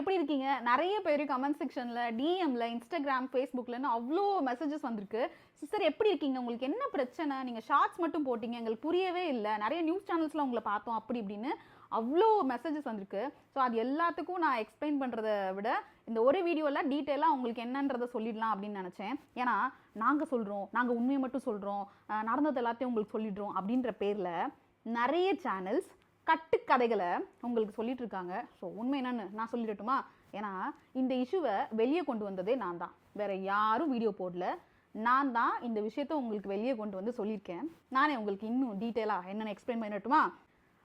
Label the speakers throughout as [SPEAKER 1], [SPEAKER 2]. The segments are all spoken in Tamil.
[SPEAKER 1] எப்படி இருக்கீங்க? நிறைய பேர் கமெண்ட் செக்ஷனில் டிஎம்ல இன்ஸ்டாகிராம் ஃபேஸ்புக்லன்னு அவ்வளோ மெசேஜஸ் வந்திருக்கு. சிஸ்டர் எப்படி இருக்கீங்க? உங்களுக்கு என்ன பிரச்சனை? நீங்கள் ஷார்ட்ஸ் மட்டும் போட்டீங்க எங்களுக்கு புரியவே இல்லை. நிறைய நியூஸ் சேனல்ஸில் உங்களை பார்த்தோம் அப்படி இப்படின்னு அவ்வளோ மெசேஜஸ் வந்திருக்கு. ஸோ அது எல்லாத்துக்கும் நான் எக்ஸ்பிளைன் பண்ணுறதை விட இந்த ஒரு வீடியோவில் டீட்டெயிலாக உங்களுக்கு என்னன்றதை சொல்லிடலாம் அப்படின்னு நினச்சேன். ஏன்னா நாங்கள் சொல்கிறோம் நாங்கள் உண்மையை மட்டும் சொல்கிறோம் நடந்தது எல்லாத்தையும் உங்களுக்கு சொல்லிடுறோம் அப்படின்ற பேரில் நிறைய சேனல்ஸ் கட்டுக்கதைகளை உங்களுக்கு சொல்லிட்டு இருக்காங்க ஸோ உண்மை என்னன்னு நான் சொல்லிடட்டுமா? ஏன்னா இந்த இஷ்யூவை வெளியே கொண்டு வந்ததே நான் தான். வேற யாரும் வீடியோ போடல. நான் தான் இந்த விஷயத்த உங்களுக்கு வெளியே கொண்டு வந்து சொல்லியிருக்கேன். நானே உங்களுக்கு இன்னும் டீட்டெயிலாக என்னென்னு எக்ஸ்பிளைன் பண்ணிடட்டுமா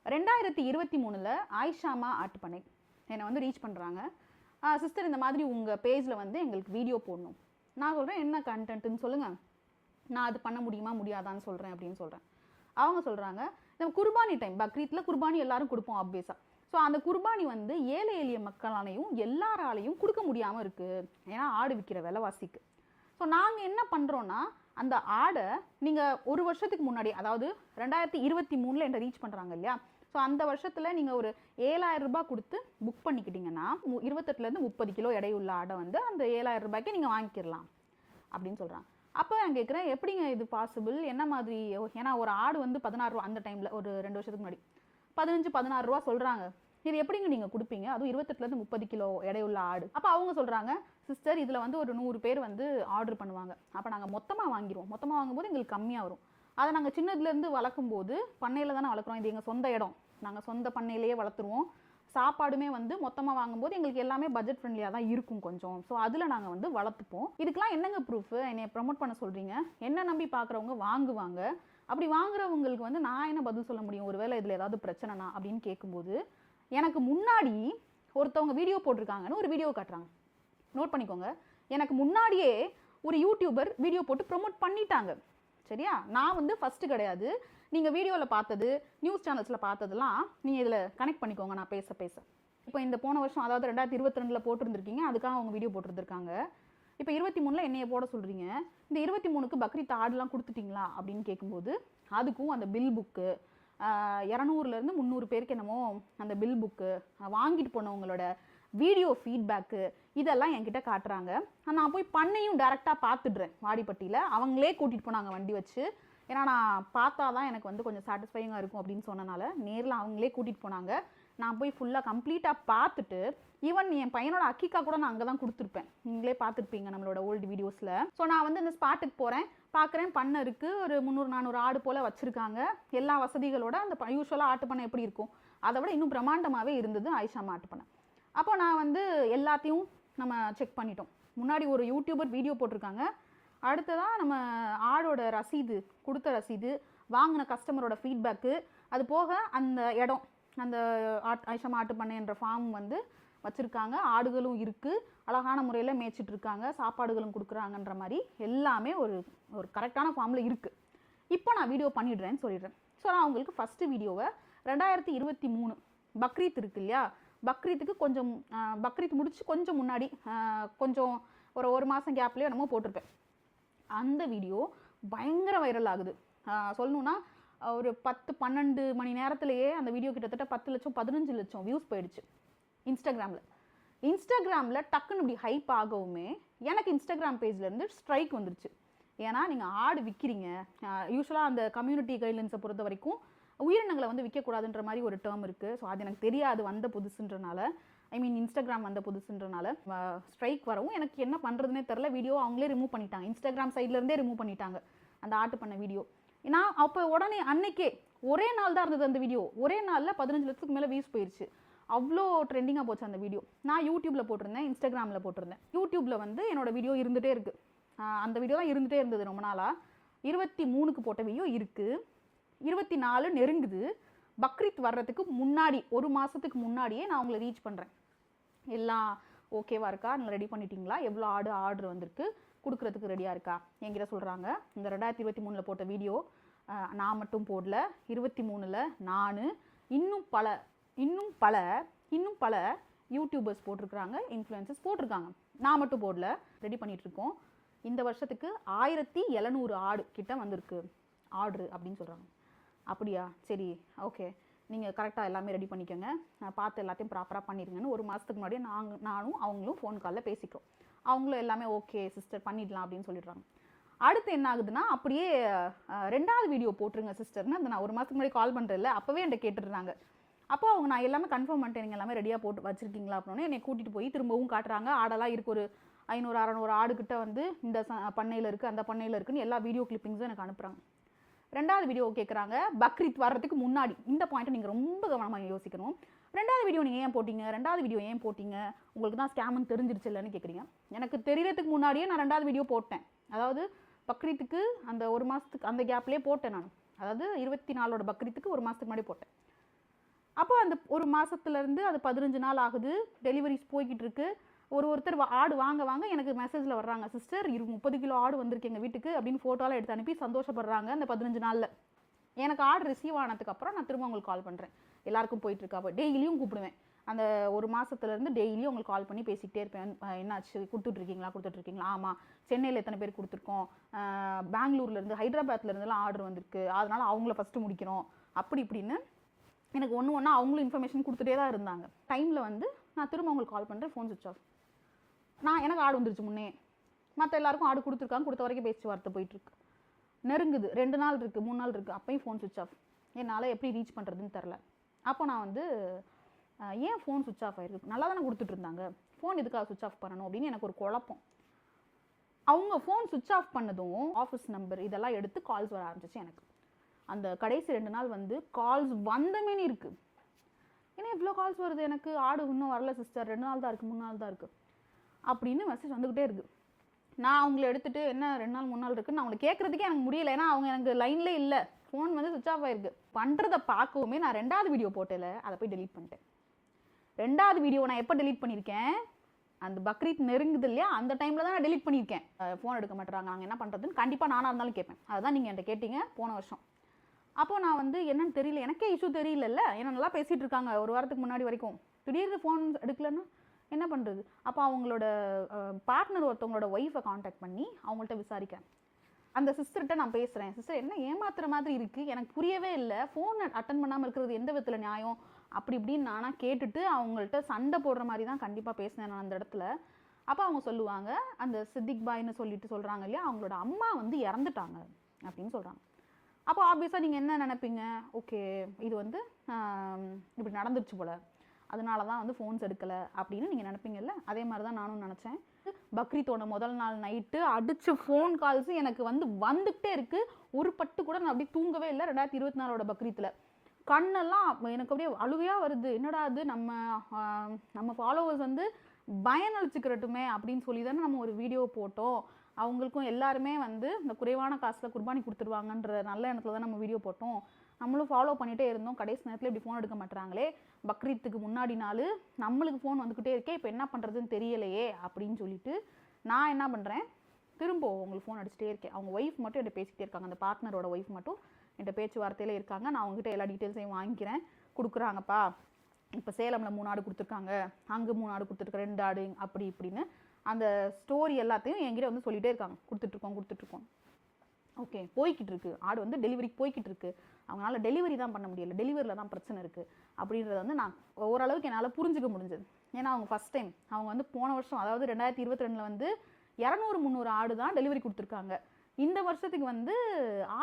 [SPEAKER 1] ரெண்டாயிரத்தி இருபத்தி மூணில் ஆயிஷாமா ஆட்டுப்பனை என்னை வந்து ரீச் பண்ணுறாங்க சிஸ்டர் இந்த மாதிரி உங்கள் பேஜில் வந்து எங்களுக்கு வீடியோ போடணும். நான் சொல்கிறேன் என்ன கண்டென்ட்டுன்னு சொல்லுங்கள் நான் அது பண்ண முடியுமா முடியாதான்னு சொல்கிறேன் அப்படின்னு சொல்கிறேன் அவங்க சொல்கிறாங்க நம்ம குர்பானி டைம் பக்ரீத்தில் குர்பானி எல்லாரும் கொடுப்போம் ஆப்வியஸாக ஸோ அந்த குர்பானி வந்து ஏழை எளிய மக்களாலையும் எல்லாராலையும் கொடுக்க முடியாமல் இருக்குது ஏன்னா ஆடு விற்கிற விலைவாசிக்கு. ஸோ நாங்கள் என்ன பண்ணுறோன்னா அந்த ஆடை நீங்கள் ஒரு வருஷத்துக்கு முன்னாடி அதாவது ரெண்டாயிரத்தி இருபத்தி மூணில் என்ன ரீச் பண்ணுறாங்க இல்லையா? ஸோ அந்த வருஷத்தில் நீங்கள் ஒரு ஏழாயிரம் ரூபாய் கொடுத்து புக் பண்ணிக்கிட்டீங்கன்னா மு- இருபத்தெட்டுலேருந்து முப்பது கிலோ எடையுள்ள ஆடை வந்து அந்த ஏழாயிரம் ரூபாய்க்கு நீங்கள் வாங்கிக்கிடலாம் அப்படின்னு சொல்கிறாங்க அப்போ நான் கேட்குறேன் எப்படிங்க இது பாசிபிள் என்ன மாதிரி? ஏன்னா ஒரு ஆடு வந்து பதினாறு ரூபா அந்த டைமில் ஒரு ரெண்டு வருஷத்துக்கு முன்னாடி. பதினஞ்சு பதினாறு ரூபா சொல்கிறாங்க இது எப்படிங்க நீங்கள் கொடுப்பீங்க? அதுவும் இருபத்தெட்டுலேருந்து முப்பது கிலோ எடையுள்ள ஆடு. அப்போ அவங்க சொல்கிறாங்க சிஸ்டர் இதில் வந்து ஒரு நூறு பேர் வந்து ஆர்டர் பண்ணுவாங்க. அப்போ நாங்கள் மொத்தமாக வாங்கிடுவோம் மொத்தமாக வாங்கும்போது எங்களுக்கு கம்மியாக வரும். அதை நாங்கள் சின்னதுலேருந்து வளர்க்கும் போது பண்ணையில் தானே வளர்க்குறோம். இது எங்கள் சொந்த இடம். நாங்கள் சொந்த பண்ணையிலேயே வளர்த்துருவோம். சாப்பாடுமே வந்து மொத்தமாக வாங்கும்போது எங்களுக்கு எல்லாமே பட்ஜெட் ஃப்ரெண்ட்லியாக தான் இருக்கும் கொஞ்சம். ஸோ அதில் நாங்கள் வந்து வளர்த்துப்போம். இதுக்கெலாம் என்னங்க ப்ரூஃப் என்னை ப்ரமோட் பண்ண சொல்கிறீங்க என்ன நம்பி பார்க்குறவங்க வாங்குவாங்க? அப்படி வாங்குறவங்களுக்கு வந்து நான் என்ன பதில் சொல்ல முடியும்? ஒருவேளை இதில் ஏதாவது பிரச்சனைனா அப்படின்னு கேட்கும்போது எனக்கு முன்னாடி ஒருத்தவங்க வீடியோ போட்டிருக்காங்கன்னு ஒரு வீடியோ காட்டுறாங்க. நோட் பண்ணிக்கோங்க. எனக்கு முன்னாடியே ஒரு யூடியூபர் வீடியோ போட்டு ப்ரொமோட் பண்ணிட்டாங்க. சரியா? நான் வந்து ஃபஸ்ட்டு கிடையாது. நீங்கள் வீடியோவில் பார்த்தது நியூஸ் சேனல்ஸில் பார்த்ததெல்லாம் நீங்கள் இதில் கனெக்ட் பண்ணிக்கோங்க நான் பேச பேச. இப்போ இந்த போன வருஷம் அதாவது ரெண்டாயிரத்தி இருபத்தி ரெண்டில் போட்டிருந்துருக்கீங்க அதுக்காக அவங்க வீடியோ போட்டிருந்துருக்காங்க. இப்போ இருபத்தி மூணில் என்னைய போட சொல்கிறீங்க இந்த இருபத்தி மூணுக்கு பக்ரீத் ஆடுலாம் கொடுத்துட்டிங்களா? அப்படின்னு கேட்கும்போது அதுக்கும் அந்த பில் புக்கு இரநூறுலேருந்து முந்நூறு பேருக்கு என்னமோ அந்த பில் புக்கு வாங்கிட்டு போனவங்களோட வீடியோ ஃபீட்பேக்கு இதெல்லாம் என்கிட்ட காட்டுறாங்க. நான் போய் பண்ணையும் டேரெக்டாக பார்த்துடுறேன் வாடிப்பட்டியில். அவங்களே கூட்டிகிட்டு போனாங்க வண்டி வச்சு. ஏன்னா நான் பார்த்தா தான் எனக்கு வந்து கொஞ்சம் சாட்டிஸ்ஃபைங்காக இருக்கும் அப்படின்னு சொன்னனால நேரில் அவங்களே கூட்டிகிட்டு போனாங்க. நான் போய் ஃபுல்லாக கம்ப்ளீட்டாக பார்த்துட்டு ஈவன் என் பையனோட அக்கிக்கா கூட நான் அங்கே தான் கொடுத்துருப்பேன். நீங்களே பார்த்துருப்பீங்க நம்மளோட ஓல்டு வீடியோஸில் ஸோ நான் வந்து இந்த ஸ்பாட்டுக்கு போகிறேன் பார்க்குறேன் பண்ணை இருக்குது ஒரு முந்நூறு நானூறு ஆடு போல் வச்சுருக்காங்க. எல்லா வசதிகளோட அந்த யூஸ்வலாக ஆட்டு பண்ணை எப்படி இருக்கும்? அதை விட இன்னும் பிரம்மாண்டமாகவே இருந்தது ஆயிஷா ஆட்டு பண்ணை. அப்போ நான் வந்து எல்லாத்தையும் நம்ம செக் பண்ணிட்டோம். முன்னாடி ஒரு யூடியூபர் வீடியோ போட்டிருக்காங்க. அடுத்ததாக நம்ம ஆடோட ரசீது கொடுத்த ரசீது வாங்கின கஸ்டமரோட ஃபீட்பேக்கு அது போக அந்த இடம் அந்த ஆட் ஐஷம் மாட்டு பண்ணைன்ற ஃபார்ம் வந்து வச்சுருக்காங்க. ஆடுகளும் இருக்குது அழகான முறையில் மேய்ச்சிட்ருக்காங்க சாப்பாடுகளும் கொடுக்குறாங்கன்ற மாதிரி எல்லாமே ஒரு ஒரு கரெக்டான ஃபார்மில் இருக்குது இப்போ நான் வீடியோ பண்ணிடுறேன்னு சொல்லிடுறேன். ஸோ நான் உங்களுக்கு ஃபஸ்ட்டு வீடியோவை ரெண்டாயிரத்தி இருபத்தி மூணு பக்ரீத் இருக்கு இல்லையா? பக்ரீத்துக்கு கொஞ்சம் பக்ரீத் முடிச்சு கொஞ்சம் முன்னாடி கொஞ்சம் ஒரு ஒரு மாதம் கேப்லேயே என்னமோ போட்டிருப்பேன். அந்த வீடியோ பயங்கர வைரல் ஆகுது. சொல்லணுன்னா ஒரு பத்து பன்னெண்டு மணி நேரத்திலேயே அந்த வீடியோ கிட்டத்தட்ட பத்து லட்சம் பதினஞ்சு லட்சம் வியூஸ் போயிடுச்சு இன்ஸ்டாகிராமில் இன்ஸ்டாகிராமில் டக்குன்னு இப்படி ஹைப் ஆகவுமே எனக்கு இன்ஸ்டாகிராம் பேஜ்லேருந்து ஸ்ட்ரைக் வந்துருச்சு. ஏன்னா நீங்கள் ஆடு விற்கிறீங்க யூஸ்வலாக அந்த கம்யூனிட்டி கைட்லைன்ஸை பொறுத்த வரைக்கும் உயிரினங்களை வந்து விற்கக்கூடாதுன்ற மாதிரி ஒரு டேர்ம் இருக்குது ஸோ அது எனக்கு தெரியாது வந்த புதுசுன்றனால. ஐ மீன் இன்ஸ்டாகிராம் வந்த புதுசுன்றனால ஸ்ட்ரைக் வரவும் எனக்கு என்ன பண்ணுறதுனே தெரில வீடியோ அவங்களே ரிமூவ் பண்ணிட்டாங்க. இன்ஸ்டாகிராம் சைட்லேருந்தே ரிமூவ் பண்ணிட்டாங்க. அந்த ஆர்ட் பண்ண வீடியோ நான் அப்போ உடனே அன்னைக்கே ஒரே நாள் தான் இருந்தது அந்த வீடியோ ஒரே நாளில் பதினஞ்சு லட்சத்துக்கு மேலே வியூஸ் போயிடுச்சு அவ்வளோ ட்ரெண்டிங்காக போச்சு அந்த வீடியோ நான் யூடியூப்பில் போட்டிருந்தேன் இன்ஸ்டாகிராமில் போட்டிருந்தேன். யூடியூப்பில் வந்து என்னோட வீடியோ இருந்துகிட்டே இருக்குது அந்த வீடியோ தான் இருந்துகிட்டே இருந்தது ரொம்ப நாளாக இருபத்தி மூணுக்கு போட்ட வீடியோ இருக்குது இருபத்தி நாலு நெருங்குது. பக்ரீத் வர்றதுக்கு முன்னாடி ஒரு மாதத்துக்கு முன்னாடியே நான் உங்களை ரீச் பண்ணுறேன் எல்லாம் ஓகேவா இருக்கா? நீங்கள் ரெடி பண்ணிட்டீங்களா? எவ்வளோ ஆடு ஆர்டர் வந்திருக்கு? கொடுக்குறதுக்கு ரெடியாக இருக்கா? என்கிட்ட சொல்கிறாங்க இந்த ரெண்டாயிரத்தி இருபத்தி மூணில் போட்ட வீடியோ நான் மட்டும் போடல. இருபத்தி மூணில் நான் இன்னும் பல இன்னும் பல இன்னும் பல யூடியூபர்ஸ் போட்டிருக்கிறாங்க இன்ஃப்ளூயன்சஸ் போட்டிருக்காங்க. நான் மட்டும் போடல. ரெடி பண்ணிகிட்ருக்கோம் இந்த வருஷத்துக்கு ஆயிரத்தி எழுநூறு ஆடு கிட்ட வந்திருக்கு. ஆர்டரு அப்படின்னு சொல்கிறாங்க அப்படியா? சரி ஓகே நீங்கள் கரெக்டாக எல்லாமே ரெடி பண்ணிக்கோங்க. பார்த்து எல்லாத்தையும் ப்ராப்பராக பண்ணிடுங்கன்னு ஒரு மாதத்துக்கு முன்னாடியே நாங்கள் நானும் அவங்களும் ஃபோன் காலில் பேசிக்கிறோம் அவங்களும் எல்லாமே ஓகே சிஸ்டர் பண்ணிடலாம் அப்படின்னு சொல்லிடுறாங்க. அடுத்து என்ன ஆகுதுன்னா அப்படியே ரெண்டாவது வீடியோ போட்டுருங்க சிஸ்டர்னு அந்த நான் ஒரு மாதத்துக்கு முன்னாடி கால் பண்ணுறதில்ல அப்போவே என்கிட்ட கேட்டுடுறாங்க. அப்போ அவங்க நான் எல்லாமே கன்ஃபார்ம் பண்ணிட்டேன் நீங்கள் எல்லாமே ரெடியாக போட்டு வச்சுருக்கீங்களா அப்படின்னு என்னை கூட்டிகிட்டு போய் திரும்பவும் காட்டுறாங்க. ஆடெல்லாம் இருக்கு ஒரு ஐநூறு அறநூறு ஆடுக்கிட்ட வந்து இந்த ச பண்ணையில் இருக்குது அந்த பண்ணையில் இருக்குன்னு எல்லா வீடியோ கிளிப்பிங்ஸும் எனக்கு அனுப்புகிறாங்க ரெண்டாவது வீடியோ கேட்குறாங்க பக்ரீத் வர்றதுக்கு முன்னாடி. இந்த பாயிண்ட்டை நீங்கள் ரொம்ப கவனமாக யோசிக்கணும். ரெண்டாவது வீடியோ நீங்கள் ஏன் போட்டிங்க? ரெண்டாவது வீடியோ ஏன் போட்டிங்க? உங்களுக்கு தான் ஸ்கேம்னு தெரிஞ்சிருச்சு இல்லைன்னு கேட்குறீங்க எனக்கு தெரியறதுக்கு முன்னாடியே நான் ரெண்டாவது வீடியோ போட்டேன். அதாவது பக்ரீத்துக்கு அந்த ஒரு மாதத்துக்கு அந்த கேப்லேயே போட்டேன் நான். அதாவது இருபத்தி நாலோட பக்ரீத்துக்கு ஒரு மாதத்துக்கு முன்னாடி போட்டேன். அப்போ அந்த ஒரு மாதத்துலேருந்து அது பதினஞ்சு நாள் ஆகுது. டெலிவரிஸ் போய்கிட்டு இருக்குது ஒரு ஒருத்தர் வா- ஆடு வாங்க வாங்க எனக்கு மெசேஜில் வர்றாங்க சிஸ்டர் இரு முப்பது கிலோ ஆடு வந்திருக்கு எங்கள் வீட்டுக்கு அப்படின்னு ஃபோட்டோலாம் எடுத்து அனுப்பி சந்தோஷப்படுறாங்க அந்த பதினஞ்சு நாளில். எனக்கு ஆர்டர் ரிசீவ் ஆனதுக்கப்புறம் நான் திரும்ப உங்களுக்கு கால் பண்ணுறேன் எல்லாருக்கும் போயிட்டுருக்கா. அப்போ டெய்லியும் கூப்பிடுவேன். அந்த ஒரு மாதத்துலேருந்து டெய்லியும் உங்களுக்கு கால் பண்ணி பேசிக்கிட்டே இருப்பேன். என்னாச்சு? கொடுத்துட்ருக்கீங்களா கொடுத்துட்ருக்கீங்களா ஆமாம் சென்னையில் எத்தனை பேர் கொடுத்துருக்கோம். பெங்களூர்லேருந்து ஹைதராபாத்லேருந்துலாம் ஆர்டர் வந்திருக்கு. அதனால் அவங்கள ஃபஸ்ட்டு முடிக்கிறோம். அப்படி இப்படின்னு எனக்கு ஒன்று ஒன்றா அவங்களும் இன்ஃபர்மேஷன் கொடுத்துட்டே தான் இருந்தாங்க. டைமில் வந்து நான் திரும்ப உங்களுக்கு கால் பண்ணுறேன் ஃபோன் சுவிச் ஆஃப் நான் எனக்கு ஆடு வந்துருச்சு முன்னே. மற்ற எல்லாருக்கும் ஆடு கொடுத்துருக்காங்க கொடுத்த வரைக்கும் பேச்சுவார்த்தை போயிட்டுருக்கு. நெருங்குது ரெண்டு நாள் இருக்குது மூணு நாள் இருக்குது அப்பையும் ஃபோன் சுவிச் ஆஃப் என்னால் எப்படி ரீச் பண்ணுறதுன்னு தெரில அப்போ நான் வந்து ஏன் ஃபோன் சுவிச் ஆஃப் ஆயிருக்கு? நல்லா தானே கொடுத்துட்ருந்தாங்க ஃபோன் எதுக்காக சுவிச் ஆஃப் பண்ணணும் அப்படின்னு எனக்கு ஒரு குழப்பம். அவங்க ஃபோன் சுவிச் ஆஃப் பண்ணதும் ஆஃபீஸ் நம்பர் இதெல்லாம் எடுத்து கால்ஸ் வர ஆரம்பிச்சிச்சு எனக்கு. அந்த கடைசி ரெண்டு நாள் வந்து கால்ஸ் வந்தமேனு இருக்குது ஏன்னா இவ்வளோ கால்ஸ் வருது எனக்கு. ஆடு இன்னும் வரல சிஸ்டர் ரெண்டு நாள் தான் இருக்குது மூணு நாள் தான் இருக்குது அப்படின்னு மெசேஜ் வந்துக்கிட்டே இருக்குது நான் அவங்கள எடுத்துகிட்டு என்ன ரெண்டு நாள் மூணு நாள் இருக்குன்னு நான் அவங்களை கேட்குறதுக்கே எனக்கு முடியல. ஏன்னா அவங்க எனக்கு லைனில் இல்லை. ஃபோன் வந்து சுவிச் ஆஃப் ஆயிருக்கு. பண்ணுறதை பார்க்கவுமே நான் ரெண்டாவது வீடியோ போட்டேல அதை போய் டெலீட் பண்ணிட்டேன். ரெண்டாவது வீடியோ நான் எப்போ டெலீட் பண்ணியிருக்கேன் அந்த பக்ரீத் நெருங்குது இல்லையா? அந்த டைமில் தான் நான் டெலீட் பண்ணியிருக்கேன் ஃபோன் எடுக்க மாட்டேறாங்க. நாங்கள் என்ன பண்ணுறதுன்னு கண்டிப்பாக நானாக இருந்தாலும் கேட்பேன். அதுதான் நீங்கள் என்கிட்ட கேட்டீங்க போன வருஷம். அப்போது நான் வந்து என்னன்னு தெரியல. எனக்கே இஷ்யூ தெரியலல்ல. ஏன்னா நல்லா பேசிகிட்டு இருக்காங்க. ஒரு வாரத்துக்கு முன்னாடி வரைக்கும். திடீர்னு ஃபோன் எடுக்கலன்னா என்ன பண்ணுறது அப்போ அவங்களோட பார்ட்னர் ஒருத்தவங்களோட ஒய்ஃபை காண்டாக்ட் பண்ணி அவங்கள்ட்ட விசாரிக்கிறேன் அந்த சிஸ்டர்கிட்ட நான் பேசுகிறேன் சிஸ்டர் என்ன ஏமாத்துற மாதிரி இருக்குது எனக்கு புரியவே இல்லை. ஃபோன் அட்டன் பண்ணாமல் இருக்கிறது எந்த விதத்தில் நியாயம்? அப்படி இப்படின்னு நானாக கேட்டுட்டு அவங்கள்ட்ட சண்டை போடுற மாதிரி தான் கண்டிப்பாக பேசினேன் நான் அந்த இடத்துல. அப்போ அவங்க சொல்லுவாங்க அந்த சித்திக் பாய்னு சொல்லிட்டு சொல்கிறாங்க இல்லையா? அவங்களோட அம்மா வந்து இறந்துட்டாங்க அப்படின்னு சொல்கிறாங்க அப்போ ஆப்வியஸாக நீங்கள் என்ன நினைப்பீங்க? ஓகே இது வந்து இப்படி நடந்துருச்சு போல். அதனால தான் வந்து ஃபோன்ஸ் எடுக்கலை அப்படின்னு நீங்கள் நினைப்பீங்கல்ல? அதே மாதிரி தான் நானும் நினச்சேன். பக்ரீத்தோட முதல் நாள் நைட்டு அடித்த ஃபோன் கால்ஸ் எனக்கு வந்து வந்துக்கிட்டே இருக்குது ஒரு பட்டு கூட நான் அப்படியே தூங்கவே இல்லை. ரெண்டாயிரத்தி இருபத்தி நாலோட பக்ரீத்தில். கண்ணெல்லாம் எனக்கு அப்படியே அழுகையாக வருது. என்னடா அது நம்ம நம்ம ஃபாலோவர்ஸ் வந்து பயனளிச்சுக்கிறட்டுமே அப்படின்னு சொல்லி தானே நம்ம ஒரு வீடியோ போட்டோம். அவங்களுக்கும் எல்லாருமே வந்து இந்த குறைவான காசில் குர்பானி கொடுத்துருவாங்கன்ற நல்ல எண்ணத்தில் தான் நம்ம வீடியோ போட்டோம். நம்மளும் ஃபாலோ பண்ணிகிட்டே இருந்தோம். கடைசி நேரத்தில் இப்படி ஃபோன் எடுக்க மாட்டுறாங்களே பக்ரீத்துக்கு முன்னாடி நாள் நம்மளுக்கு ஃபோன் வந்துக்கிட்டே இருக்கே. இப்போ என்ன பண்ணுறதுன்னு தெரியலையே அப்படின்னு சொல்லிட்டு நான் என்ன பண்ணுறேன் திரும்ப உங்களுக்கு ஃபோன் அடிச்சுட்டே இருக்கேன். அவங்க ஒய்ஃப் மட்டும் என்கிட்ட பேசிக்கிட்டே இருக்காங்க. அந்த பார்ட்னரோட ஒய்ஃப் மட்டும் என்கிட்ட பேச்சுவார்த்தையில் இருக்காங்க. நான் அவங்ககிட்ட எல்லா டீட்டெயில்ஸையும் வாங்கிக்கிறேன். கொடுக்குறாங்கப்பா. இப்போ சேலமில் மூணு ஆடு கொடுத்துருக்காங்க. அங்கே மூணு ஆடு கொடுத்துருக்க ரெண்டு ஆடு அப்படி இப்படின்னு அந்த ஸ்டோரி எல்லாத்தையும் என்கிட்ட வந்து சொல்லிகிட்டே இருக்காங்க. கொடுத்துட்ருக்கோம் கொடுத்துட்ருக்கோம் ஓகே போய்கிட்டு இருக்கு ஆடு வந்து டெலிவரிக்கு போய்கிட்டு இருக்கு அவங்களால டெலிவரி தான் பண்ண முடியல. டெலிவரியில் தான் பிரச்சனை இருக்குது அப்படின்றத வந்து நான் ஓரளவுக்கு என்னால் புரிஞ்சுக்க முடிஞ்சது. ஏன்னா அவங்க ஃபஸ்ட் டைம் அவங்க வந்து போன வருஷம் அதாவது ரெண்டாயிரத்தி இருபத்தி ரெண்டில் வந்து இரநூறு முந்நூறு ஆடு தான் டெலிவரி கொடுத்துருக்காங்க. இந்த வருஷத்துக்கு வந்து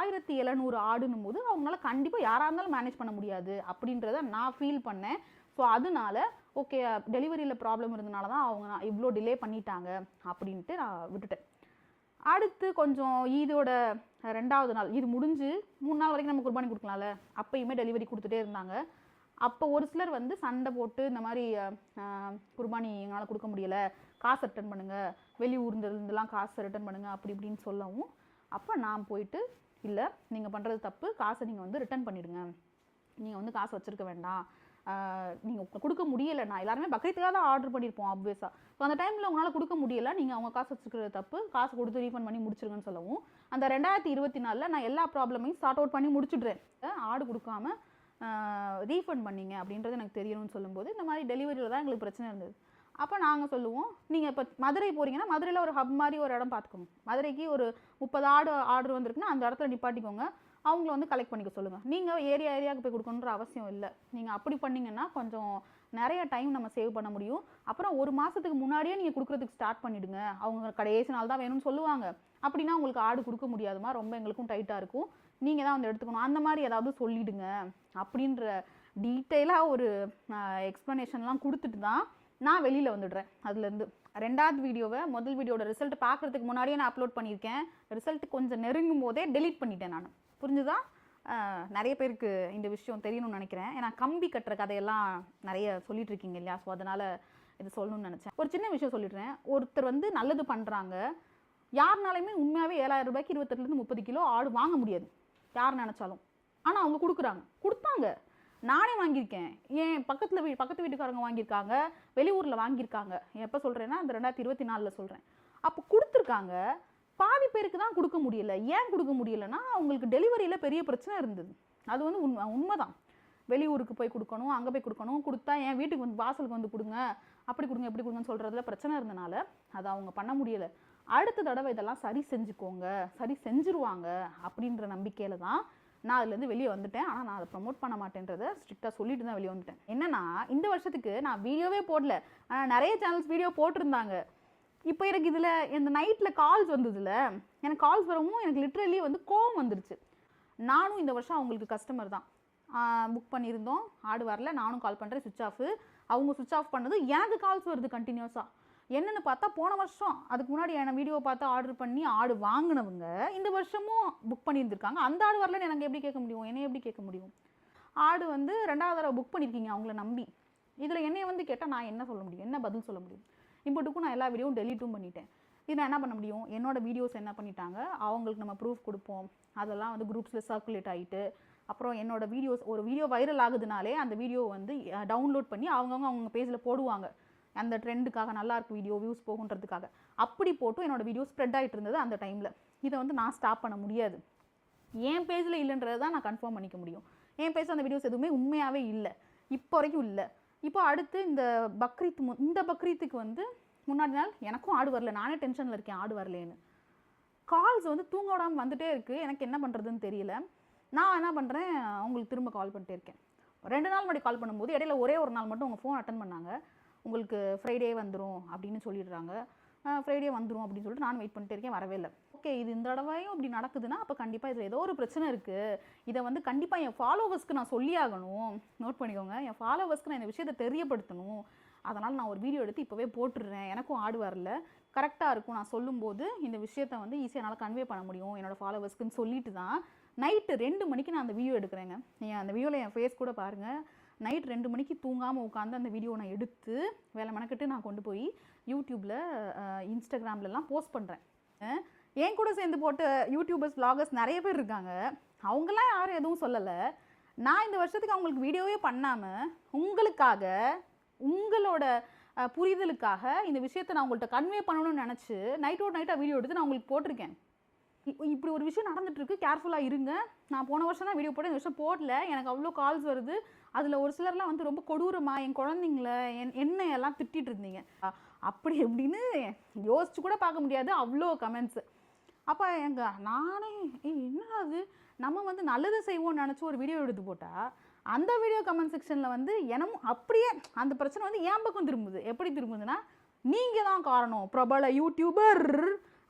[SPEAKER 1] ஆயிரத்தி எழுநூறு ஆடுன்னும் போது அவங்களால கண்டிப்பாக யாராக இருந்தாலும் மேனேஜ் பண்ண முடியாது அப்படின்றத நான் ஃபீல் பண்ணேன். ஸோ அதனால ஓகே டெலிவரியில் ப்ராப்ளம் இருந்தனால தான் அவங்க இவ்வளோ டிலே பண்ணிட்டாங்க அப்படின்ட்டு நான் விட்டுட்டேன். அடுத்து கொஞ்சம் ஈதோட ரெண்டாவது நாள் இது முடிஞ்சு மூணு நாள் வரைக்கும் நம்ம குர்பானி கொடுக்கலாம்ல? அப்பயுமே டெலிவரி கொடுத்துட்டே இருந்தாங்க. அப்போ ஒரு சிலர் வந்து சண்டை போட்டு இந்த மாதிரி குர்பானி எங்களால் கொடுக்க முடியல. காசு ரிட்டர்ன் பண்ணுங்கள் வெளியூர்லேருந்துலாம் காசை ரிட்டர்ன் பண்ணுங்கள் அப்படி இப்படின்னு சொல்லவும் அப்போ நான் போயிட்டு இல்லை நீங்கள் பண்ணுறது தப்பு. காசை நீங்கள் வந்து ரிட்டர்ன் பண்ணிவிடுங்க நீங்கள் வந்து காசு வச்சுருக்க வேண்டாம். நீங்கள் கொடுக்க முடியல. நான் எல்லாருமே பக்ரீத்துக்காக தான் ஆர்டர் பண்ணியிருப்போம் ஆப்வியஸாக ஸோ அந்த டைமில் உங்களால் கொடுக்க முடியல. நீங்கள் அவங்க காசு வச்சுக்கிறது தப்பு. காசு கொடுத்து ரீஃபண்ட் பண்ணி முடிச்சிருங்கன்னு சொல்லவும். அந்த ரெண்டாயிரத்தி இருபத்தி நாலில் நான் எல்லா ப்ராப்ளமையும் சார்ட் அவுட் பண்ணி முடிச்சுடுறேன். ஆடு கொடுக்காம ரீஃபண்ட் பண்ணீங்க அப்படின்றது எனக்கு தெரியணும்னு சொல்லும்போது இந்த மாதிரி டெலிவரியில் தான் எங்களுக்கு பிரச்சனை இருந்தது. அப்போ நாங்கள் சொல்லுவோம் நீங்கள் இப்போ மதுரை போகிறீங்கன்னா மதுரையில் ஒரு ஹப் மாதிரி ஒரு இடம் பார்த்துக்கோங்க மதுரைக்கு ஒரு முப்பது ஆடு ஆர்டர் வந்திருக்குன்னா அந்த இடத்துல நிப்பாட்டிக்கோங்க. அவங்கள வந்து கலெக்ட் பண்ணிக்க சொல்லுங்கள் நீங்கள் ஏரியா ஏரியாவுக்கு போய் கொடுக்கணுன்ற அவசியம் இல்லை. நீங்கள் அப்படி பண்ணிங்கன்னா கொஞ்சம் நிறைய டைம் நம்ம சேவ் பண்ண முடியும். அப்புறம் ஒரு மாதத்துக்கு முன்னாடியே நீங்கள் கொடுக்குறதுக்கு ஸ்டார்ட் பண்ணிவிடுங்க அவங்க கடைசி நாள் தான் வேணும்னு சொல்லுவாங்க. அப்படின்னா உங்களுக்கு ஆடு கொடுக்க முடியாதுமா ரொம்ப எங்களுக்கும் டைட்டாக இருக்கும். நீங்கள் தான் வந்து எடுத்துக்கணும். அந்த மாதிரி ஏதாவது சொல்லிவிடுங்க அப்படின்ற டீட்டெயிலாக ஒரு எக்ஸ்ப்ளனேஷன்லாம் கொடுத்துட்டு தான் நான் வெளியில் வந்துடுறேன். அதுலேருந்து ரெண்டாவது வீடியோவை முதல் வீடியோட ரிசல்ட் பார்க்குறதுக்கு முன்னாடியே நான் அப்லோட் பண்ணியிருக்கேன். ரிசல்ட் கொஞ்சம் நெருங்கும் போதே டெலீட் பண்ணிட்டேன் நான். புரிஞ்சுதா? நிறைய பேருக்கு இந்த விஷயம் தெரியணும்னு நினைக்கிறேன். ஏன்னா கம்பி கட்டுற கதையெல்லாம் நிறைய சொல்லிட்டு இருக்கீங்க இல்லையா? ஸோ அதனால் இது சொல்லணும்னு நினச்சேன். ஒரு சின்ன விஷயம் சொல்லிடுறேன். ஒருத்தர் வந்து நல்லது பண்ணுறாங்க யாருனாலையுமே உண்மையாகவே ஏழாயிரம் ரூபாய்க்கு இருபத்தெட்டுலேருந்து முப்பது கிலோ ஆடு வாங்க முடியாது. யார் நினச்சாலும். ஆனால் அவங்க கொடுக்குறாங்க. கொடுத்தாங்க. நானே வாங்கியிருக்கேன். ஏன் பக்கத்தில் வீ பக்கத்து வீட்டுக்காரங்க வாங்கியிருக்காங்க. வெளியூரில் வாங்கியிருக்காங்க. எப்போ சொல்கிறேன்னா இந்த ரெண்டாயிரத்தி இருபத்தி நாலில் சொல்கிறேன் அப்போ கொடுத்துருக்காங்க. பாதி பேருக்கு தான் கொடுக்க முடியல. ஏன் கொடுக்க முடியலன்னா அவங்களுக்கு டெலிவரியில் பெரிய பிரச்சனை இருந்தது. அது வந்து உண்மை உண்மைதான். வெளியூருக்கு போய் கொடுக்கணும் அங்கே போய் கொடுக்கணும் கொடுத்தா என் வீட்டுக்கு வந்து வாசலுக்கு வந்து கொடுங்க அப்படி கொடுங்க எப்படி கொடுங்கன்னு சொல்கிறதுல பிரச்சனை இருந்தனால அதை அவங்க பண்ண முடியலை. அடுத்த தடவை இதெல்லாம் சரி செஞ்சுக்கோங்க சரி செஞ்சுருவாங்க அப்படின்ற நம்பிக்கையில் தான் நான் அதுலேருந்து வெளியே வந்துட்டேன். ஆனால் நான் அதை ப்ரமோட் பண்ண மாட்டேன்றதை ஸ்ட்ரிக்டாக சொல்லிட்டு தான் வெளியே வந்துட்டேன். என்னென்னா இந்த வருஷத்துக்கு நான் வீடியோவே போடல. ஆனால் நிறைய சேனல்ஸ் வீடியோ போட்டிருந்தாங்க. இப்போ எனக்கு இதில் இந்த நைட்டில் கால்ஸ் வந்ததில் எனக்கு கால்ஸ் வரவும் எனக்கு லிட்ரலி வந்து கோவம் வந்துருச்சு. நானும் இந்த வருஷம் அவங்களுக்கு கஸ்டமர் தான். புக் பண்ணியிருந்தோம். ஆடு வரல நானும் கால் பண்ணுறேன் சுவிச் ஆஃப் அவங்க சுவிச் ஆஃப் பண்ணது எனக்கு கால்ஸ் வருது கண்டினியூஸாக என்னென்னு பார்த்தா போன வருஷம் அதுக்கு முன்னாடி என்ன வீடியோ பார்த்து ஆர்டர் பண்ணி ஆடு வாங்கினவங்க இந்த வருஷமும் புக் பண்ணியிருந்திருக்காங்க. அந்த ஆடு வரலன்னு எனக்கு எப்படி கேட்க முடியும்? என்னை எப்படி கேட்க முடியும்? ஆடு வந்து ரெண்டாவது தடவை புக் பண்ணியிருக்கீங்க அவங்கள நம்பி. இதில் என்னையை வந்து கேட்டால் நான் என்ன சொல்ல முடியும்? என்ன பதில் சொல்ல முடியும்? இப்போட்டுக்கும் நான் எல்லா வீடியோவும் டெலீட்டும் பண்ணிட்டேன். இது நான் என்ன பண்ண முடியும்? என்னோடய வீடியோஸ் என்ன பண்ணிட்டாங்க? அவங்களுக்கு நம்ம ப்ரூஃப் கொடுப்போம். அதெல்லாம் வந்து குரூப்ஸில் சர்க்குலேட் ஆகிட்டு அப்புறம் என்னோடய வீடியோஸ் ஒரு வீடியோ வைரல் ஆகுதுனாலே அந்த வீடியோ வந்து டவுன்லோட் பண்ணி அவங்கவுங்க அவங்க பேஜில் போடுவாங்க. அந்த ட்ரெண்டுக்காக நல்லாயிருக்கு வீடியோ வியூஸ் போகுன்றதுக்காக. அப்படி போட்டும் என்னோடய வீடியோ ஸ்ப்ரெட் ஆகிட்டு இருந்தது அந்த டைமில் இதை வந்து நான் ஸ்டாப் பண்ண முடியாது. என் பேஜில் இல்லைன்றதை தான் நான் கன்ஃபார்ம் பண்ணிக்க முடியும். என் பேஜில் அந்த வீடியோஸ் எதுவுமே உண்மையாகவே இல்லை. இப்போ வரைக்கும் இல்லை. இப்போ அடுத்து இந்த பக்ரீத் மு- இந்த பக்ரீத்துக்கு வந்து முன்னாடி நாள் எனக்கும் ஆடு வரல நானே டென்ஷனில் இருக்கேன் ஆடு வரலேன்னு. கால்ஸ் வந்து தூங்க விடாமல் வந்துகிட்டே இருக்குது எனக்கு என்ன பண்ணுறதுன்னு தெரியல. நான் என்ன பண்ணுறேன் அவங்களுக்கு திரும்ப கால் பண்ணிட்டே இருக்கேன். ரெண்டு நாள் முன்னாடி கால் பண்ணும்போது இடையில ஒரே ஒரு நாள் மட்டும் உங்கள் ஃபோன் அட்டன் பண்ணாங்க. உங்களுக்கு ஃப்ரைடே வந்துடும் அப்படின்னு சொல்லிடுறாங்க. ஃப்ரைடே வந்துடும் அப்படின்னு சொல்லிட்டு நான் வெயிட் பண்ணிட்டே இருக்கேன் வரவே இல்லை. ஓகே இது இந்த தடவையும் இப்படி நடக்குதுன்னா அப்போ கண்டிப்பாக இதில் ஏதோ ஒரு பிரச்சனை இருக்குது இதை வந்து கண்டிப்பாக என் ஃபாலோவர்ஸ்க்கு நான் சொல்லியாகணும் நோட் பண்ணிக்கோங்க. என் ஃபாலோவர்ஸ்க்கு நான் இந்த விஷயத்தை தெரியப்படுத்தணும். அதனால் நான் ஒரு வீடியோ எடுத்து இப்போவே போட்டுடுறேன். எனக்கும் ஆடு வரல. கரெக்டாக இருக்கும். நான் சொல்லும்போது இந்த விஷயத்தை வந்து ஈஸியாக என்னால் கன்வே பண்ண முடியும். என்னோடய ஃபாலோவர்ஸ்க்குன்னு சொல்லிட்டு தான். நைட்டு ரெண்டு மணிக்கு நான் அந்த வீடியோ எடுக்கிறேங்க. நீங்கள் அந்த வீடியோவில் என் ஃபேஸ் கூட பாருங்கள் நைட் ரெண்டு மணிக்கு தூங்காமல் உட்காந்து அந்த வீடியோ நான் எடுத்து வேலை மெனக்கிட்டு நான் கொண்டு போய் யூடியூப்பில் இன்ஸ்டாகிராம்லலாம் போஸ்ட் பண்ணுறேன் என் கூட சேர்ந்து போட்ட யூடியூபர்ஸ் vloggers நிறைய பேர் இருக்காங்க. அவங்களாம் யாரும் எதுவும் சொல்லலை. நான் இந்த வருஷத்துக்கு அவங்களுக்கு வீடியோவே பண்ணாமல் உங்களுக்காக உங்களோட புரிதலுக்காக இந்த விஷயத்தை நான் உங்கள்கிட்ட கன்வே பண்ணணும்னு நினச்சி நைட்டோட நைட்டாக வீடியோ எடுத்து நான் உங்களுக்கு போட்டிருக்கேன். இப்படி ஒரு விஷயம் நடந்துட்டு கேர்ஃபுல்லாக இருங்க. நான் போன வருஷம் தான் வீடியோ போட்டேன். இந்த வருஷம் போடல. எனக்கு அவ்வளோ கால்ஸ் வருது. அதில் ஒரு சிலர்லாம் வந்து ரொம்ப கொடூரமாக என் குழந்தைங்கள என் என்ன எல்லாம் திட்டிட்டு இருந்தீங்க. அப்படி எப்படின்னு யோசிச்சு கூட பார்க்க முடியாது. அவ்வளோ கமெண்ட்ஸு அப்போ எங்கள் நானே ஏய் என்னடா அது நம்ம வந்து நல்லது செய்வோம்னு நினச்சி ஒரு வீடியோ எடுத்து போட்டால் அந்த வீடியோ கமெண்ட் செக்ஷனில் வந்து எனமும் அப்படியே அந்த பிரச்சனை வந்து என் பக்கம் திரும்புது. எப்படி திரும்புதுன்னா நீங்கள் தான் காரணம் பிரபல யூடியூபர்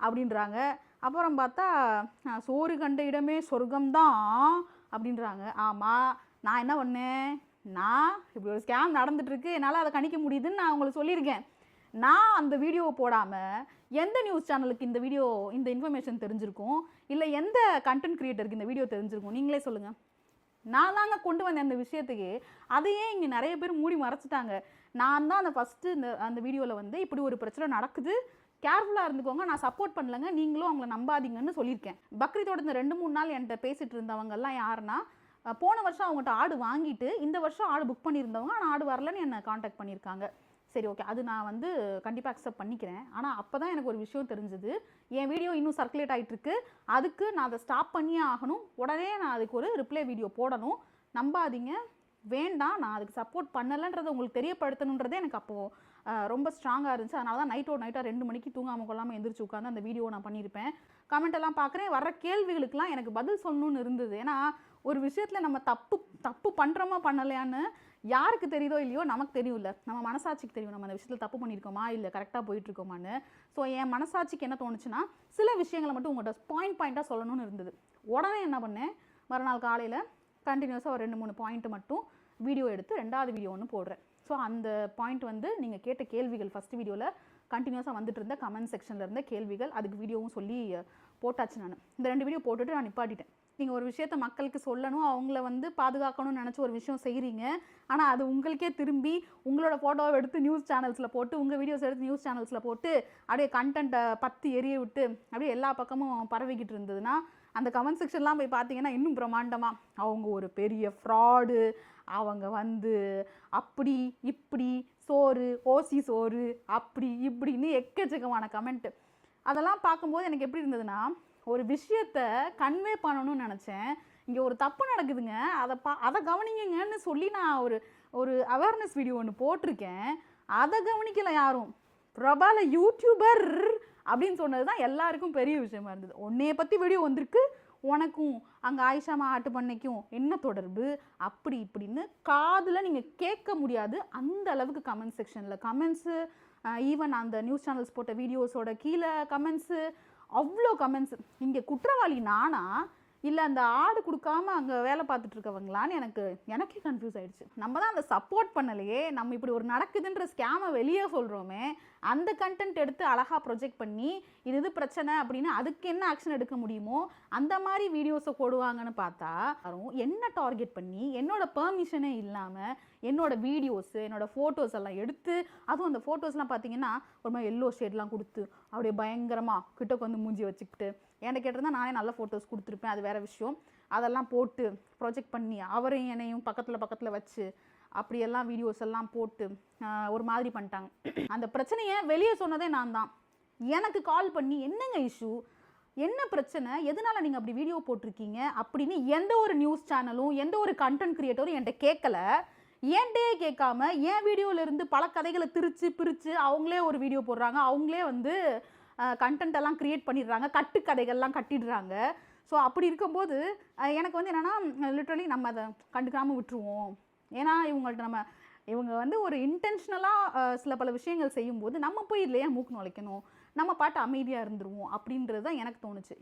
[SPEAKER 1] அப்படின்றாங்க. அப்புறம் பார்த்தா சோறு கண்ட இடமே சொர்க்கம்தான் அப்படின்றாங்க. ஆமாம் நான் என்ன பண்ணேன்? நான் இப்படி ஒரு ஸ்கேம் நடந்துட்டுருக்கு என்னால் அதை கணிக்க முடியுதுன்னு நான் உங்களுக்கு சொல்லியிருக்கேன். நான் அந்த வீடியோவை போடாமல் எந்த நியூஸ் சேனலுக்கு இந்த வீடியோ இந்த இன்ஃபர்மேஷன் தெரிஞ்சிருக்கும்? இல்லை எந்த கண்டென்ட் க்ரியேட்டருக்கு இந்த வீடியோ தெரிஞ்சிருக்கும்? நீங்களே சொல்லுங்கள் நான் தாங்க கொண்டு வந்தேன் அந்த விஷயத்துக்கு அதையே இங்கே நிறைய பேர் மூடி மறைச்சிட்டாங்க. நான் தான் அந்த ஃபஸ்ட்டு இந்த அந்த வீடியோவில் வந்து இப்படி ஒரு பிரச்சனை நடக்குது. கேர்ஃபுல்லாக இருந்துக்கோங்க. நான் சப்போர்ட் பண்ணலங்க. நீங்களும் அவங்கள நம்பாதீங்கன்னு சொல்லியிருக்கேன். பக்ரீத்தோட இந்த ரெண்டு மூணு நாள் என்கிட்ட பேசிட்டு இருந்தவங்கெல்லாம் யாருன்னா போன வருஷம் அவங்ககிட்ட ஆடு வாங்கிட்டு இந்த வருஷம் ஆடு புக் பண்ணியிருந்தவங்க. ஆனால் ஆடு வரலன்னு என்னை காண்டாக்ட் பண்ணியிருக்காங்க. சரி ஓகே அது நான் வந்து கண்டிப்பாக அக்செப்ட் பண்ணிக்கிறேன். ஆனால் அப்போ தான் எனக்கு ஒரு விஷயம் தெரிஞ்சுது. என் வீடியோ இன்னும் சர்க்குலேட் ஆகிட்டுருக்கு அதுக்கு நான் அதை ஸ்டாப் பண்ணியே ஆகணும். உடனே நான் அதுக்கு ஒரு ரிப்ளை வீடியோ போடணும். நம்பாதீங்க. வேண்டாம். நான் அதுக்கு சப்போர்ட் பண்ணலைன்றதை உங்களுக்கு தெரியப்படுத்தணுன்றதே எனக்கு அப்போது ரொம்ப ஸ்ட்ராங்காக இருந்துச்சு. அதனால தான் நைட்டோட நைட்டாக ரெண்டு மணிக்கு தூங்காமல் கொள்ளாமல் எந்திரிச்சு உட்காந்து அந்த வீடியோ நான் பண்ணியிருப்பேன். கமெண்ட் எல்லாம் பார்க்குறேன். வர்ற கேள்விகளுக்கெல்லாம் எனக்கு பதில் சொல்லணும்னு இருந்தது. ஏன்னா ஒரு விஷயத்தில் நம்ம தப்பு தப்பு பண்ணுறோமா பண்ணலையான்னு யாருக்கு தெரியுதோ இல்லையோ நமக்கு தெரியும்ல. நம்ம மனசாட்சிக்கு தெரியும். நம்ம அந்த விஷயத்தில் தப்பு பண்ணியிருக்கோமா? இல்லை கரெக்டாக போயிட்டுருக்கோமான்னு. ஸோ என் மனசாட்சிக்கு என்ன தோணுச்சுன்னா சில விஷயங்களை மட்டும் உங்கள்கிட்ட பாயிண்ட் பாயிண்ட்டாக சொல்லணும்னு இருந்தது. உடனே என்ன பண்ணேன்? மறுநாள் காலையில் கண்டினியூஸாக ஒரு ரெண்டு மூணு பாயிண்ட் மட்டும் வீடியோ எடுத்து ரெண்டாவது வீடியோ ஒன்று போடுறேன். ஸோ அந்த பாயிண்ட் வந்து நீங்கள் கேட்ட கேள்விகள் ஃபஸ்ட் வீடியோவில் கண்டினியூஸாக வந்துட்டு இருந்த கமெண்ட் செக்ஷனில் இருந்த கேள்விகள் அதுக்கு வீடியோவும் சொல்லி போட்டாச்சு நான். இந்த ரெண்டு வீடியோ போட்டுட்டு நான் நிப்பாட்டிட்டேன். நீங்கள் ஒரு விஷயத்த மக்களுக்கு சொல்லணும் அவங்கள வந்து பாதுகாக்கணும்னு நினச்சி ஒரு விஷயம் செய்கிறீங்க ஆனால் அது உங்களுக்கே திரும்பி உங்களோட ஃபோட்டோவை எடுத்து நியூஸ் சேனல்ஸில் போட்டு உங்கள் வீடியோஸ் எடுத்து நியூஸ் சேனல்ஸில் போட்டு அப்படியே கண்டென்ட்டை பற்றி எரிய விட்டு அப்படியே எல்லா பக்கமும் பரவிக்கிட்டு இருந்ததுன்னா அந்த கமெண்ட் செக்ஷன்லாம் போய் பார்த்தீங்கன்னா இன்னும் பிரம்மாண்டமாக அவங்க ஒரு பெரிய ஃப்ராடு அவங்க வந்து அப்படி இப்படி சோறு ஓசி சோறு அப்படி இப்படின்னு எக்கச்சக்கமான கமெண்ட்டு அதெல்லாம் பார்க்கும்போது எனக்கு எப்படி இருந்ததுன்னா ஒரு விஷயத்த கன்வே பண்ணணும்னு நினச்சேன். இங்கே ஒரு தப்பு நடக்குதுங்க. அதை பா அதை கவனிங்கங்கன்னு சொல்லி நான் ஒரு ஒரு அவேர்னஸ் வீடியோ ஒன்று போட்டிருக்கேன். அதை கவனிக்கலை யாரும். பிரபல யூடியூபர் அப்படின்னு சொன்னது தான் எல்லாருக்கும் பெரிய விஷயமா இருந்தது. உன்னைய பற்றி வீடியோ வந்திருக்கு. உனக்கும் அங்கே ஆயிஷாமா ஆட்டு பண்ணைக்கும் என்ன தொடர்பு? அப்படி இப்படின்னு காதில் நீங்கள் கேட்க முடியாது. அந்த அளவுக்கு கமெண்ட் செக்ஷனில் கமெண்ட்ஸு ஈவன் அந்த நியூஸ் சேனல்ஸ் போட்ட வீடியோஸோட கீழே கமெண்ட்ஸு அவ்வளோ கமெண்ட்ஸ் இங்கே குற்றவாளி நானா? இல்லை அந்த ஆடு கொடுக்காம அங்கே வேலை பார்த்துட்டு இருக்கவங்களான்னு எனக்கு எனக்கே கன்ஃபியூஸ் ஆகிடுச்சு நம்ம தான் அந்த சப்போர்ட் பண்ணலையே. நம்ம இப்படி ஒரு நடக்குதுன்ற ஸ்கேமை வெளியே சொல்கிறோமே அந்த கண்டென்ட் எடுத்து அழகாக ப்ரொஜெக்ட் பண்ணி இது இது பிரச்சனை அப்படின்னு அதுக்கு என்ன ஆக்ஷன் எடுக்க முடியுமோ அந்த மாதிரி வீடியோஸை போடுவாங்கன்னு பார்த்தா என்ன டார்கெட் பண்ணி என்னோட பெர்மிஷனே இல்லாமல் என்னோட வீடியோஸு என்னோட ஃபோட்டோஸ் எல்லாம் எடுத்து அதுவும் அந்த ஃபோட்டோஸ்லாம் பார்த்தீங்கன்னா ஒரு மாதிரி எல்லோ ஷேட்லாம் கொடுத்து அப்படியே பயங்கரமாக கிட்டக்கு வந்து மூஞ்சி வச்சுக்கிட்டு என்கிட்ட கேட்டிருந்தா நானே நல்ல ஃபோட்டோஸ் கொடுத்துருப்பேன் அது வேறு விஷயம். அதெல்லாம் போட்டு ப்ரொஜெக்ட் பண்ணி அவரையும் என்னையும் பக்கத்தில் பக்கத்தில் வச்சு அப்படியெல்லாம் வீடியோஸ் எல்லாம் போட்டு ஒரு மாதிரி பண்ணிட்டாங்க. அந்த பிரச்சனையை வெளியே சொன்னதே நான் தான். எனக்கு கால் பண்ணி என்னங்க இஷ்யூ? என்ன பிரச்சனை? எதனால நீங்கள் அப்படி வீடியோ போட்டிருக்கீங்க? அப்படின்னு எந்த ஒரு நியூஸ் சேனலும் எந்த ஒரு கண்டென்ட் க்ரியேட்டரும் என்கிட்ட கேட்கல. ஏன்ட்டே கேட்காம என் வீடியோவிலேருந்து பல கதைகளை திரித்து பிரித்து அவங்களே ஒரு வீடியோ போடுறாங்க. அவங்களே வந்து கண்டென்ட் எல்லாம் க்ரியேட் பண்ணிடுறாங்க. கட்டுக்கதைகள்லாம் கட்டிடுறாங்க. ஸோ அப்படி இருக்கும்போது எனக்கு வந்து என்னென்னா லிட்ரலி நம்ம அதை கண்டுக்காமல் விட்டுருவோம். ஏன்னா இவங்கள்ட்ட நம்ம இவங்க வந்து ஒரு இன்டென்ஷனலாக சில பல விஷயங்கள் செய்யும்போது நம்ம போய் இல்லையா மூக்கு நுழைக்கணும். நம்ம பாட்டு அமைதியாக இருந்துருவோம் அப்படின்றது தான் எனக்கு தோணுச்சு.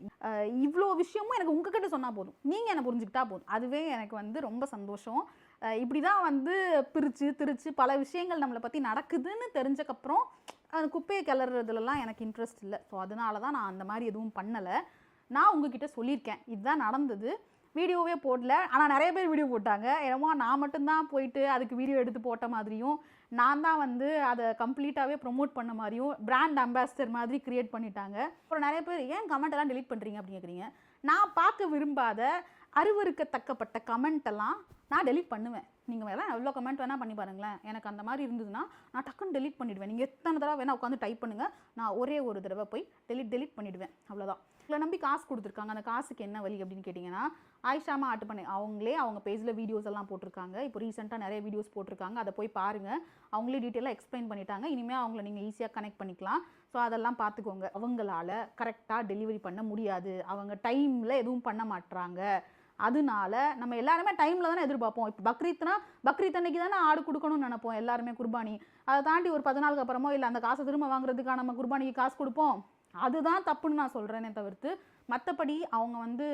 [SPEAKER 1] இவ்வளோ விஷயமும் எனக்கு உங்ககிட்ட சொன்னால் போதும். நீங்கள் என்னை புரிஞ்சுக்கிட்டா போதும். அதுவே எனக்கு வந்து ரொம்ப சந்தோஷம். இப்படி தான் வந்து பிரித்து திரிச்சு பல விஷயங்கள் நம்மளை பற்றி நடக்குதுன்னு தெரிஞ்சக்கப்புறம் அந்த குப்பையை கிளறதுலலாம் எனக்கு இன்ட்ரெஸ்ட் இல்லை. ஸோ அதனால தான் நான் அந்த மாதிரி எதுவும் பண்ணலை. நான் உங்ககிட்ட சொல்லியிருக்கேன். இதுதான் நடந்தது. வீடியோவே போடல. ஆனால் நிறைய பேர் வீடியோ போட்டாங்க. என்னமோ நான் மட்டும்தான் போயிட்டு அதுக்கு வீடியோ எடுத்து போட்ட மாதிரியும் நான் தான் வந்து அதை கம்ப்ளீட்டாகவே ப்ரொமோட் பண்ண மாதிரியும் பிராண்ட் அம்பாசிடர் மாதிரி க்ரியேட் பண்ணிட்டாங்க. அப்புறம் நிறைய பேர் ஏன் கமெண்ட் எல்லாம் பண்ணுறீங்க அப்படின்னு கேட்குறீங்க நான் பார்க்க விரும்பாத அருவருக்கத்தக்கப்பட்ட கமெண்ட் எல்லாம் நான் டெலிட் பண்ணுவேன். நீங்கள் வேணால் எவ்வளோ கமெண்ட் வேணால் பண்ணி பாருங்களேன். எனக்கு அந்த மாதிரி இருந்ததுன்னா நான் டக்குன்னு டெலிட் பண்ணிடுவேன். நீங்கள் எத்தனை தடவை வேணால் உட்காந்து டைப் பண்ணுங்கள் நான் ஒரே ஒரு தடவை போய் டெலிட் டெலிட் பண்ணிடுவேன். அவ்வளோதான் இல்லை நம்பி காசு கொடுத்துருக்காங்க. அந்த காசுக்கு என்ன வழி அப்படின்னு கேட்டிங்கன்னா ஆயிஷாமா ஆட்டு பண்ணி அவங்களே அவங்க பேஜில் வீடியோஸ் எல்லாம் போட்டிருக்காங்க. இப்போ ரீசெண்டாக நிறைய வீடியோஸ் போட்டிருக்காங்க. அதை போய் பாருங்கள் அவங்களே டீட்டெயிலாக எக்ஸ்பிளைன் பண்ணிட்டாங்க. இனிமேல் அவங்கள நீங்கள் ஈஸியாக கனெக்ட் பண்ணிக்கலாம். ஸோ அதெல்லாம் பார்த்துக்கோங்க. அவங்களால கரெக்டாக டெலிவரி பண்ண முடியாது. அவங்க டைமில் எதுவும் பண்ண மாட்டுறாங்க அதனால நம்ம எல்லாருமே டைமில் தானே எதிர்பார்ப்போம். இப்போ பக்ரீத்னா பக்ரீத் அன்னைக்கு தானே ஆடு கொடுக்கணும்னு நினைப்போம் எல்லாருமே குர்பானி. அதை தாண்டி ஒரு பதினாலுக்கு அப்புறமோ இல்லை அந்த காசை திரும்ப வாங்குறதுக்காக நம்ம குர்பானிக்கு காசு கொடுப்போம். அதுதான் தப்புன்னு நான் சொல்கிறேனே தவிர்த்து மற்றபடி அவங்க வந்து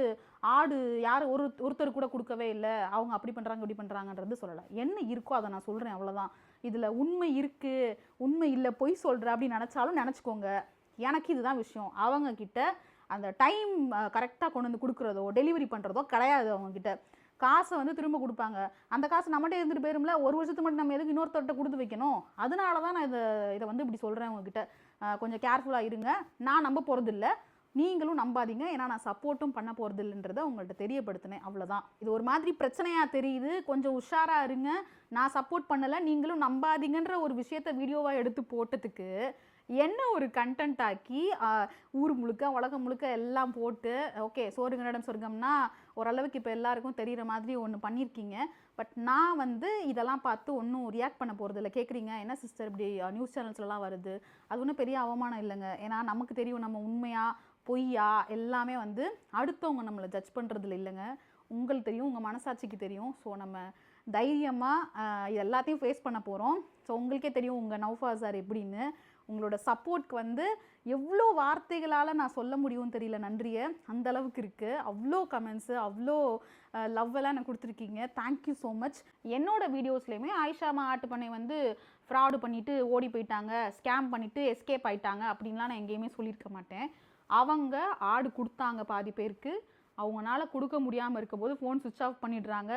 [SPEAKER 1] ஆடு யார் ஒரு ஒருத்தர் கூட கொடுக்கவே இல்லை. அவங்க அப்படி பண்ணுறாங்க இப்படி பண்ணுறாங்கன்றது சொல்லலை. என்ன இருக்கோ அதை நான் சொல்கிறேன் அவ்வளோதான் இதில் உண்மை இருக்குது உண்மை இல்லை பொய் சொல்கிற அப்படின்னு நினச்சாலும் நினச்சிக்கோங்க. எனக்கு இதுதான் விஷயம். அவங்கக்கிட்ட அந்த டைம் கரெக்டாக கொண்டு வந்து கொடுக்குறதோ டெலிவரி பண்ணுறதோ கிடையாது அவங்கக்கிட்ட காசை வந்து திரும்ப கொடுப்பாங்க. அந்த காசு நம்மகிட்ட இருந்துட்டு போயிரும்ல ஒரு வருஷத்துக்கு மட்டும் நம்ம எதுக்கு இன்னொருத்தர்கிட்ட கொடுத்து வைக்கணும்? அதனால தான் நான் இதை இதை வந்து இப்படி சொல்கிறேன் உங்ககிட்ட. கொஞ்சம் கேர்ஃபுல்லாக இருங்க. நான் நம்ப போகிறதில்ல நீங்களும் நம்பாதீங்க. ஏன்னா நான் சப்போர்ட்டும் பண்ண போகிறது இல்லைன்றதை உங்கள்கிட்ட தெரியப்படுத்தினேன். அவ்வளோதான் இது ஒரு மாதிரி பிரச்சனையாக தெரியுது. கொஞ்சம் உஷாராக இருங்க. நான் சப்போர்ட் பண்ணலை. நீங்களும் நம்பாதீங்கன்ற ஒரு விஷயத்த வீடியோவாக எடுத்து போட்டதுக்கு என்ன ஒரு கண்டென்ட் ஆக்கி ஊர் முழுக்க உலகம் முழுக்க எல்லாம் போட்டு ஓகே சோறுங்களிடம் சொர்க்கம்னா ஓரளவுக்கு இப்போ எல்லாருக்கும் தெரிகிற மாதிரி ஒன்று பண்ணியிருக்கீங்க பட் நான் வந்து இதெல்லாம் பார்த்து ஒன்றும் ரியாக்ட் பண்ண போகிறது இல்லை கேட்குறீங்க என்ன சிஸ்டர் இப்படி நியூஸ் சேனல்ஸ்லாம் வருது? அது ஒன்றும் பெரிய அவமானம் இல்லைங்க. ஏன்னா நமக்கு தெரியும் நம்ம உண்மையாக பொய்யா எல்லாமே வந்து அடுத்தவங்க நம்மளை ஜட்ஜ் பண்ணுறதுல இல்லைங்க. உங்களுக்கு தெரியும் உங்கள் மனசாட்சிக்கு தெரியும். ஸோ நம்ம தைரியமாக இது எல்லாத்தையும் ஃபேஸ் பண்ண போகிறோம் ஸோ உங்களுக்கே தெரியும் உங்கள் நௌஃபா சார் எப்படின்னு. உங்களோட சப்போர்ட்க்கு வந்து எவ்வளோ வார்த்தைகளால் நான் சொல்ல முடியும்னு தெரியல நன்றியை. அந்த அளவுக்கு இருக்குது அவ்வளோ கமெண்ட்ஸு அவ்வளோ லவ்வெல்லாம் எனக்கு கொடுத்துருக்கீங்க. தேங்க்யூ ஸோ மச் என்னோட வீடியோஸ்லையுமே ஆயிஷாமா ஆட்டு பண்ணை வந்து ஃப்ராடு பண்ணிவிட்டு ஓடி போயிட்டாங்க ஸ்கேம் பண்ணிவிட்டு எஸ்கேப் ஆயிட்டாங்க அப்படின்லாம் நான் எங்கேயுமே சொல்லியிருக்க மாட்டேன். அவங்க ஆடு கொடுத்தாங்க பாதி பேருக்கு. அவங்களால கொடுக்க முடியாமல் இருக்கும்போது ஃபோன் சுவிட்ச் ஆஃப் பண்ணிடுறாங்க.